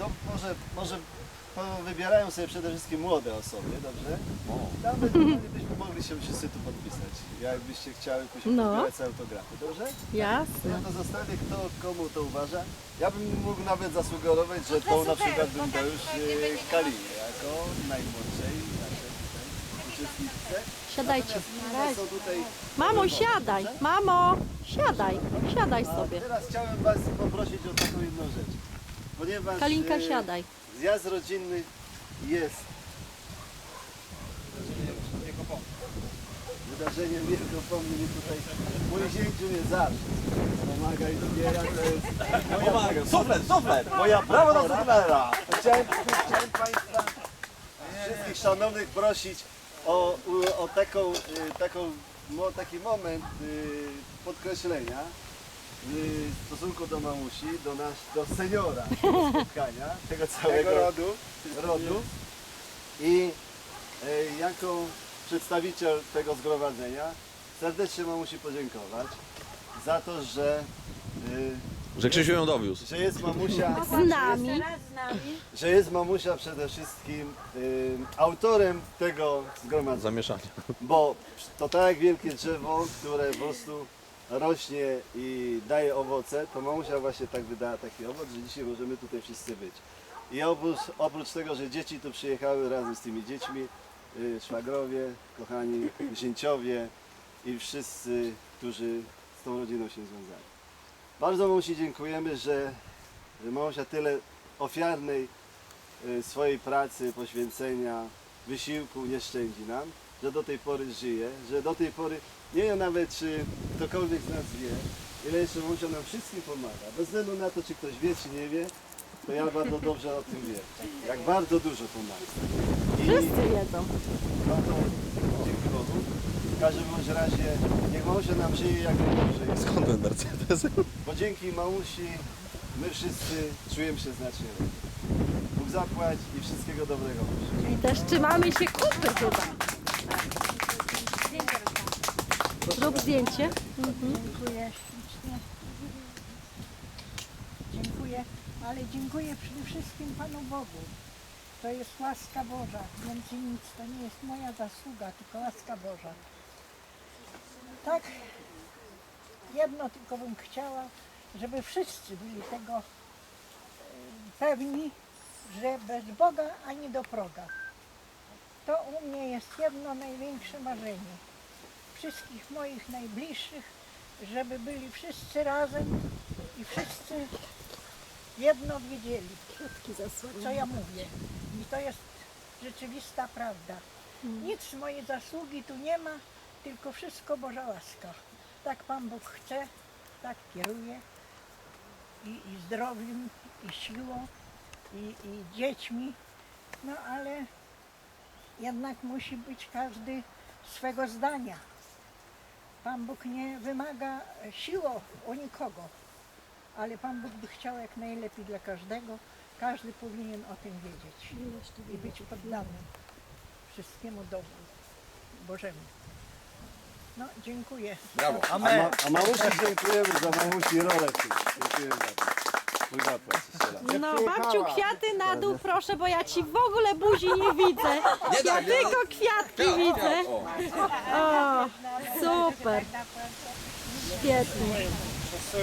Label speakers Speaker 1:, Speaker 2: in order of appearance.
Speaker 1: to może, może wybierają sobie przede wszystkim młode osoby, dobrze? Tam byśmy mogli się wszyscy tu podpisać, jakbyście chciały później
Speaker 2: No.
Speaker 1: podbierać autografy, dobrze?
Speaker 2: Jasne.
Speaker 1: Ja to zostawię, kto komu to uważa. Ja bym mógł nawet zasugerować, że tą na przykład bym dał już e, Kalinie, jako najmłodszej naszej tutaj uczestniczce.
Speaker 2: Siadajcie.
Speaker 1: Są tutaj
Speaker 2: Mamo, siadaj. Mamo, siadaj. Siadaj
Speaker 1: A
Speaker 2: sobie.
Speaker 1: teraz chciałem Was poprosić o taką jedną rzecz. Ponieważ
Speaker 2: Kalinka,
Speaker 1: e,
Speaker 2: siadaj.
Speaker 1: zjazd rodzinny jest wydarzeniem wielkopomnym i tutaj mój zięciu mnie zawsze pomaga i wspiera, to jest moja
Speaker 3: Pomaga. Suflet, suflet! Moja brawo do suflera!
Speaker 1: Chciałem, chciałem Państwa wszystkich szanownych prosić o, o taką, y, taką, mo, taki moment y, podkreślenia w stosunku do mamusi, do, nas, do seniora tego spotkania, tego całego rodu, rodu. i y, jako przedstawiciel tego zgromadzenia serdecznie mamusi podziękować za to, że, y,
Speaker 3: Że Krzysiu ją dowiózł.
Speaker 1: że jest mamusia
Speaker 2: Z nami.
Speaker 1: że jest mamusia przede wszystkim y, autorem tego zgromadzenia.
Speaker 3: Zamieszania.
Speaker 1: Bo to tak jak wielkie drzewo, które po prostu rośnie i daje owoce, to mamusia właśnie tak wydała taki owoc, że dzisiaj możemy tutaj wszyscy być. I oprócz, oprócz tego, że dzieci tu przyjechały razem z tymi dziećmi, y, szwagrowie, kochani zięciowie i wszyscy, którzy z tą rodziną się związali. Bardzo mamusi dziękujemy, że, mamusia tyle ofiarnej y, swojej pracy, poświęcenia, wysiłku nie szczędzi nam, że do tej pory żyje, że do tej pory nie wiem nawet czy ktokolwiek z nas wie, ile jeszcze mamusia nam wszystkim pomaga. Bez względu na to, czy ktoś wie, czy nie wie, to ja bardzo dobrze o tym wiem. Jak bardzo dużo pomaga. I
Speaker 2: Wszyscy jedzą.
Speaker 1: no to dzięki Bogu. W każdym bądź razie niech mamusia nam żyje jak najdłużej.
Speaker 3: Skąd ten Mercedes?
Speaker 1: Bo dzięki mamusi my wszyscy czujemy się znacznie lepiej. Bóg zapłać i wszystkiego dobrego.
Speaker 2: I też trzymamy się kupy chyba. Zrób zdjęcie.
Speaker 4: Dziękuję ślicznie. Dziękuję, ale dziękuję przede wszystkim Panu Bogu. To jest łaska Boża, więcej nic. To nie jest moja zasługa, tylko łaska Boża. Tak, jedno tylko bym chciała, żeby wszyscy byli tego e, pewni, że bez Boga ani do proga. To u mnie jest jedno największe marzenie wszystkich moich najbliższych, żeby byli wszyscy razem i wszyscy jedno wiedzieli, co ja mówię. I to jest rzeczywista prawda. Nic z mojej zasługi tu nie ma, tylko wszystko Boża łaska. Tak Pan Bóg chce, tak kieruje i, i zdrowiem, i siłą, i, i dziećmi. No ale jednak musi być każdy swego zdania. Pan Bóg nie wymaga siłą o nikogo, ale Pan Bóg by chciał jak najlepiej dla każdego. Każdy powinien o tym wiedzieć i być poddanym wszystkiemu dobru Bożemu. No, dziękuję.
Speaker 3: Brawo.
Speaker 1: A, ma, a mamusi dziękujemy za mamusi rolę. Dziękujemy bardzo. Bóg zapłać jeszcze raz.
Speaker 2: No babciu, kwiaty na dół proszę, bo ja ci w ogóle buzi nie widzę. Ja
Speaker 3: tak,
Speaker 2: tylko kwiatki widzę.
Speaker 3: O.
Speaker 2: O, super. Świetnie.